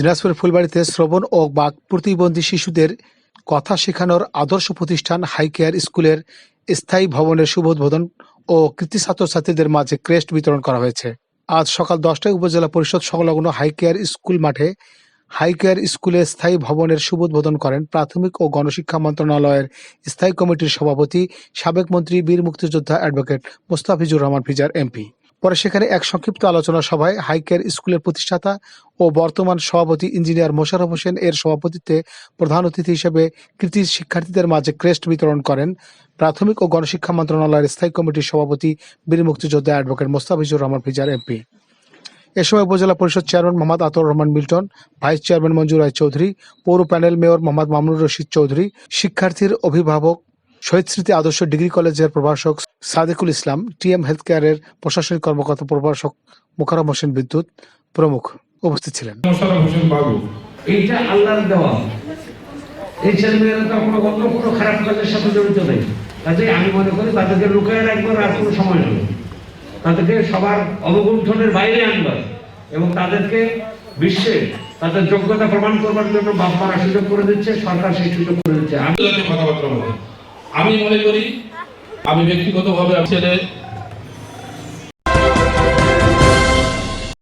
দিনাজপুর ফুলবাড়িতে শ্রবণ ও বাক প্রতিবন্ধী শিশুদের কথা শেখানোর আদর্শ প্রতিষ্ঠান হাইকেয়ার স্কুলের স্থায়ী ভবনের শুভ উদ্বোধন ও কৃতি ছাত্রছাত্রীদের মাঝে ক্রেস্ট বিতরণ করা হয়েছে। আজ সকাল দশটায় উপজেলা পরিষদ সংলগ্ন হাইকেয়ার স্কুল মাঠে হাইকেয়ার স্কুলের স্থায়ী ভবনের শুভ উদ্বোধন করেন প্রাথমিক ও গণশিক্ষা মন্ত্রণালয়ের স্থায়ী কমিটির সভাপতি, সাবেক মন্ত্রী, বীর মুক্তিযোদ্ধা অ্যাডভোকেট মোস্তাফিজুর রহমান ফিজার, এমপি। পরে সেখানে এক সংক্ষিপ্ত আলোচনা সভায় হাইকের স্কুলের প্রতিষ্ঠাতা ও বর্তমান সভাপতি ইঞ্জিনিয়ার মোশাররফ হোসেন এর সভাপতিত্বে প্রধান অতিথি হিসেবে কৃতি শিক্ষার্থীদের মাঝে ক্রেস্ট বিতরণ করেন। প্রাথমিক ও গণশিক্ষা মন্ত্রণালয়ের স্থায়ী কমিটির সভাপতি বীর মুক্তিযোদ্ধা অ্যাডভোকেট মোস্তাফিজুর রহমান ফিজার, এমপি। এ সময় উপজেলা পরিষদ chairman Mohammad Atar Rahman Milton, vice chairman Manjur Roy Chowdhury, পৌর প্যানেল মেয়র মোহাম্মদ মামুনুর রশিদ চৌধুরী, শিক্ষার্থীর অভিভাবক শহীদ স্মৃতি আদর্শ ডিগ্রি কলেজের প্রভাষক সাদিকুল ইসলাম টিএম হেলথ কেয়ারের প্রশাসনিক কর্মকর্তা প্রভাষক মুখারম হোসেন বিদ্যুৎ প্রমুখ উপস্থিত ছিলেন। এইটা আল্লাহর দেওয়া। এই ছেলেমেয়েরা তো কোনো অন্য কোনো খারাপ কাজের সাথে জড়িত নেই। কাজে আমি মনে করি তাদেরকে লুকায় রাখবার আর কোনো সময় নেই। তাদেরকে সবার অবগুণ্ঠনের বাইরে আনবার এবং তাদেরকে বিশ্বে তাদের যোগ্যতা প্রমাণ করবার জন্য বাপ মারা সুযোগ করে দিচ্ছে সরকার সেই সুযোগ করে দিচ্ছে। আমি কথাবার্তা বলে আমি মনে করি আমি ব্যক্তিগতভাবে ছেলে